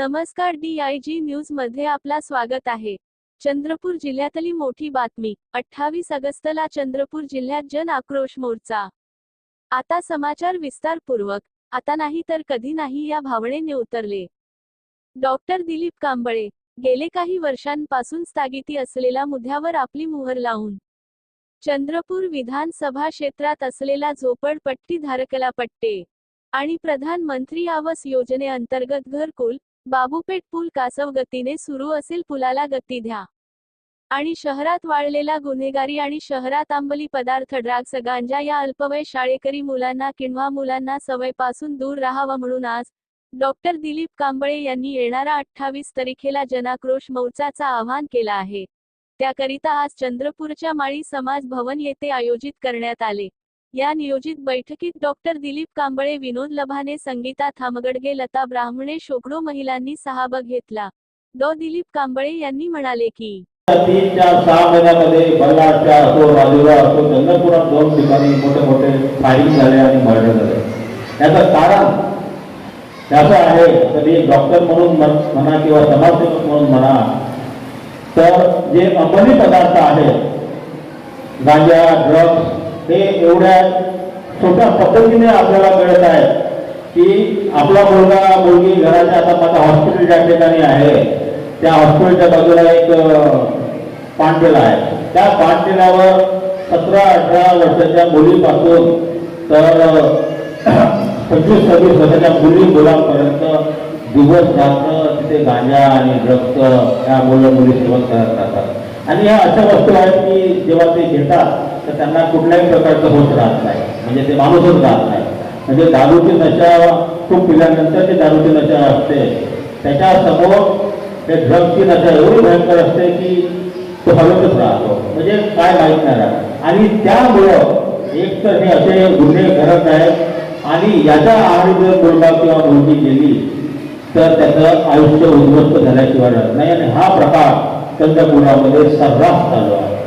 नमस्कार D I जी न्यूजमध्ये आपला स्वागत आहे. चंद्रपूर जिल्ह्यातली मोठी बातमी अठ्ठावीस ऑगस्टला चंद्रपूर जिल्ह्यात जन आक्रोश मोर्चा. आता समाचार विस्तारपूर्वक आता नाही तर कधी नाही या भावनेने उतरले. डॉक्टर दिलीप कांबळे गेले काही वर्षांपासून स्थगिती असलेल्या मुद्द्यावर आपली मुहर लावून. चंद्रपूर विधानसभा क्षेत्रात असलेला झोपडपट्टी धारकला पट्टे. आणि प्रधानमंत्री आवास योजनेअंतर्गत घरकुल बाबूपेठ पूल कासव गतीने सुरू असेल पुलाला गती द्या. आणि शहरात वाढलेला गुन्हेगारी आणि शहरात आंबली पदार्थ ड्राग्स गांजा या अल्पवय शाळेकरी मुलांना किंवा मुलांना सवयपासून दूर राहावं म्हणून आज डॉक्टर दिलीप कांबळे यांनी येणारा अठ्ठावीस तारखेला जनाक्रोश मोर्चाचा आवाहन केला आहे. त्याकरिता आज चंद्रपूरच्या माळी समाज भवन येथे आयोजित करण्यात आले. या नियोजित बैठकीत डॉक्टर दिलीप कांबळे विनोद लभाने संगीता थामगडगे लता ब्राह्मणे शोकडो महिलांनी सहभाग घेतला. डॉ. दिलीप कांबळे यांनी म्हणाले की तीन चार सहा महिन्यामध्ये बल्लारच्या असो राजुरा असो चंद्रपुरात दोन ठिकाणी मोठे मोठे फायरिंग झाले आणि मर्डर झाले. याचं कारण त्याचं आहे तरी डॉक्टर म्हणून म्हणा किंवा समाजसेवक म्हणून म्हणा तर जे अंमली पदार्थ आहेत गांजा ड्रग्स हे एवढ्या छोट्या पद्धतीने आपल्याला कळत आहे की आपला मुलगा मुलगी घराच्या आता माझा हॉस्पिटल ज्या ठिकाणी आहे. त्या हॉस्पिटलच्या बाजूला एक पाणटेला आहे. त्या पाणटेलावर सतरा अठरा वर्षाच्या मुलीपासून तर पंचवीस सव्वीस वर्षाच्या मुली मुलांपर्यंत दिवस रात्र तिथे गांजा आणि ड्रग्स या मुलं मुली सेवन करत राहतात. आणि ह्या अशा वस्तू आहेत की जेव्हा ते घेतात तर त्यांना कुठल्याही प्रकारचं होत राहत नाही. म्हणजे ते माणूसच राहत नाही. म्हणजे दारूची नशा खूप पिल्यानंतर ते दारूची नशा असते. त्याच्यासमोर ते ड्रग्सची नशा एवढी भयंकर असते की तो हवेतच राहतो. म्हणजे काय माहीत नाही राहत. आणि त्यामुळं एक तर हे असे गुन्हे घडत आहेत आणि याच्या आहारी जर मुलगा किंवा मुलगी गेली तर त्याचं आयुष्य उद्ध्वस्त झाल्याशिवाय राहत नाही. आणि हा प्रकार चंद्रपुरामध्ये सर्रास चालू आहे